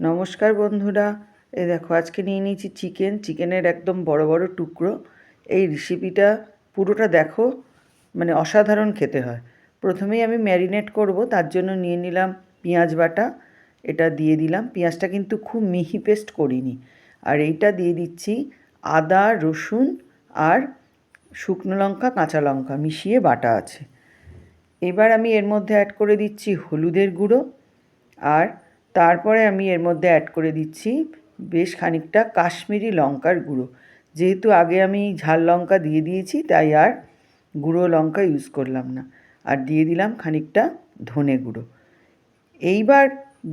নমস্কার বন্ধুরা। এই দেখো, আজকে নিয়ে নিয়েছি চিকেন চিকেনের একদম বড় বড় টুকরো। এই রেসিপিটা পুরোটা দেখো মানে অসাধারণ খেতে হয়। প্রথমেই আমি ম্যারিনেট করব, তার জন্য নিয়ে নিলাম পেঁয়াজ বাটা। এটা দিয়ে দিলাম। পেঁয়াজটা কিন্তু খুব মিহি পেস্ট করিনি। আর এইটা দিয়ে দিচ্ছি আদা, রসুন আর শুকনো লঙ্কা, কাঁচা লঙ্কা মিশিয়ে বাটা আছে। এবার আমি এর মধ্যে অ্যাড করে দিচ্ছি হলুদের গুঁড়ো আর তারপরে আমি এর মধ্যে অ্যাড করে দিচ্ছি বেশ খানিকটা কাশ্মীরি লঙ্কার গুঁড়ো। যেহেতু আগে আমি ঝাল লঙ্কা দিয়ে দিয়েছি, তাই আর গুঁড়ো লঙ্কা ইউজ করলাম না। আর দিয়ে দিলাম খানিকটা ধনে গুঁড়ো। এইবার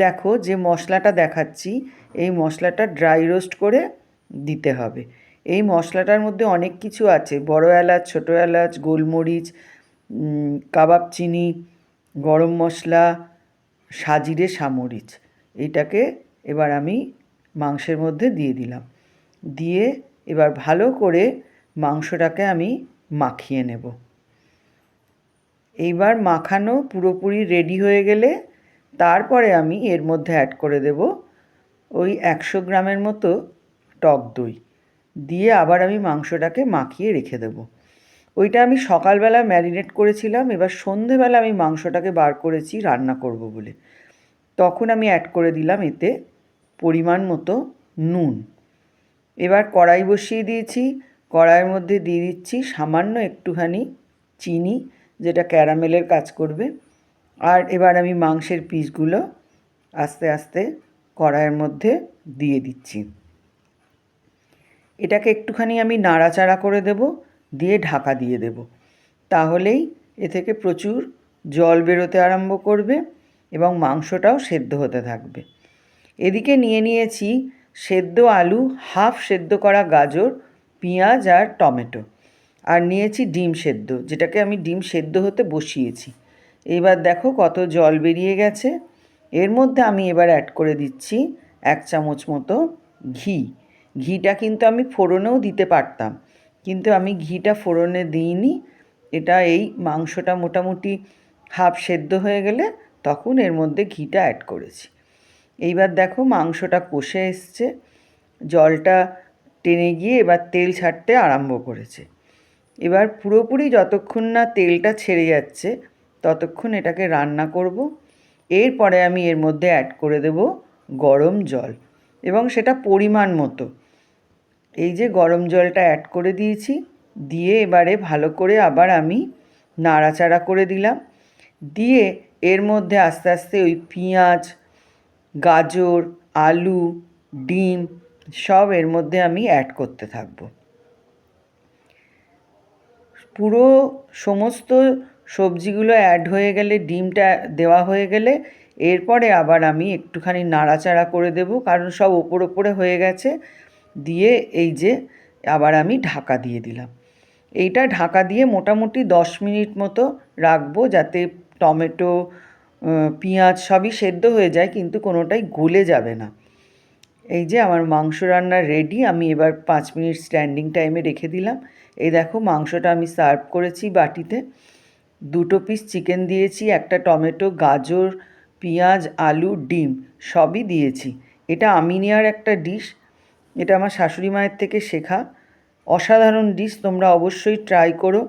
দেখো যে মশলাটা দেখাচ্ছি, এই মশলাটা ড্রাই রোস্ট করে দিতে হবে। এই মশলাটার মধ্যে অনেক কিছু আছে। বড় এলাচ, ছোটো এলাচ, গোলমরিচ কাবাব চিনি, গরম মশলা, সাজিরে সামরিচ। এইটাকে এবার আমি মাংসের মধ্যে দিয়ে দিলাম। দিয়ে এবার ভালো করে মাংসটাকে আমি মাখিয়ে নেব। এইবার মাখানো পুরোপুরি রেডি হয়ে গেলে তারপরে আমি এর মধ্যে অ্যাড করে দেব ওই একশো গ্রামের মতো টক দই। দিয়ে আবার আমি মাংসটাকে মাখিয়ে রেখে দেবো। ওইটা আমি সকালবেলা ম্যারিনেট করেছিলাম, এবার সন্ধেবেলা আমি মাংসটাকে বার করেছি রান্না করব বলে। তখন আমি অ্যাড করে দিলাম এতে পরিমাণ মতো নুন। এবার কড়াই বসিয়ে দিয়েছি। কড়াইয়ের মধ্যে দিয়ে দিচ্ছি সামান্য একটুখানি চিনি, যেটা ক্যারামেলের কাজ করবে। আর এবার আমি মাংসের পিসগুলো আস্তে আস্তে কড়াইয়ের মধ্যে দিয়ে দিচ্ছি। এটাকে একটুখানি আমি নাড়াচাড়া করে দেব, দিয়ে ঢাকা দিয়ে দেব। তাহলেই এ থেকে প্রচুর জল বেরোতে আরম্ভ করবে। এবং মাংসটাও সেদ্ধ হতে থাকবে। এদিকে নিয়ে নিয়েছি সেদ্ধ আলু, হাফ সেদ্ধ করা গাজর, পেঁয়াজ আর টমেটো। আর নিয়েছি ডিম সেদ্ধ, যেটাকে আমি ডিম সেদ্ধ হতে বসিয়েছি। এবার দেখো কত জল বেরিয়ে গেছে। এর মধ্যে আমি এবার অ্যাড করে দিচ্ছি এক চামচ মতো ঘি। ঘিটা কিন্তু আমি ফোড়নেও দিতে পারতাম, কিন্তু আমি ঘিটা ফোড়নে দিইনি। এটা এই মাংসটা মোটামুটি হাফ সেদ্ধ হয়ে গেলে তখন এর মধ্যে ঘিটা অ্যাড করেছি। এইবার দেখো মাংসটা কষে এসছে, জলটা টেনে গিয়ে এবার তেল ছাড়তে আরম্ভ করেছে। এবার পুরোপুরি যতক্ষণ না তেলটা ছেড়ে যাচ্ছে, ততক্ষণ এটাকে রান্না করব। এরপরে আমি এর মধ্যে অ্যাড করে দেব গরম জল এবং সেটা পরিমাণ মতো। এই যে গরম জলটা অ্যাড করে দিয়েছি, দিয়ে এবারে ভালো করে আবার আমি নাড়াচাড়া করে দিলাম। দিয়ে এর মধ্যে আস্তে আস্তে ওই পেঁয়াজ, গাজর, আলু, ডিম সব এর মধ্যে আমি অ্যাড করতে থাকব। পুরো সমস্ত সবজিগুলো অ্যাড হয়ে গেলে, ডিমটা দেওয়া হয়ে গেলে, এরপরে আবার আমি একটুখানি নাড়াচাড়া করে দেব, কারণ সব ওপর ওপরে হয়ে গেছে, দিয়ে এই যে আবার আমি ঢাকা দিয়ে দিলাম। এইটা ঢাকা দিয়ে মোটামুটি দশ মিনিট মতো রাখব, যাতে টমেটো পেঁয়াজ সবই সেদ্ধ হয়ে যায়, কিন্তু কোনোটাই গলে যাবে না। এই যে আমার মাংস রান্না রেডি আমি এবার পাঁচ মিনিট স্ট্যান্ডিং টাইমে রেখে দিলাম। এই দেখো মাংসটা আমি সার্ভ করেছি বাটিতে। দুটো পিস চিকেন দিয়েছি, একটা টমেটো, গাজর, পেঁয়াজ, আলু, ডিম, সবই দিয়েছি। এটা আমি নেওয়ার একটা ডিশ এটা আমার শাশুড়ি মায়ের থেকে শেখা। অসাধারণ ডিশ তোমরা অবশ্যই ট্রাই করো।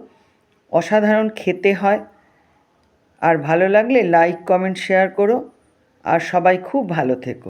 অসাধারণ খেতে হয়। আর ভালো লাগলে লাইক কমেন্ট শেয়ার করো। আর সবাই খুব ভালো থেকো।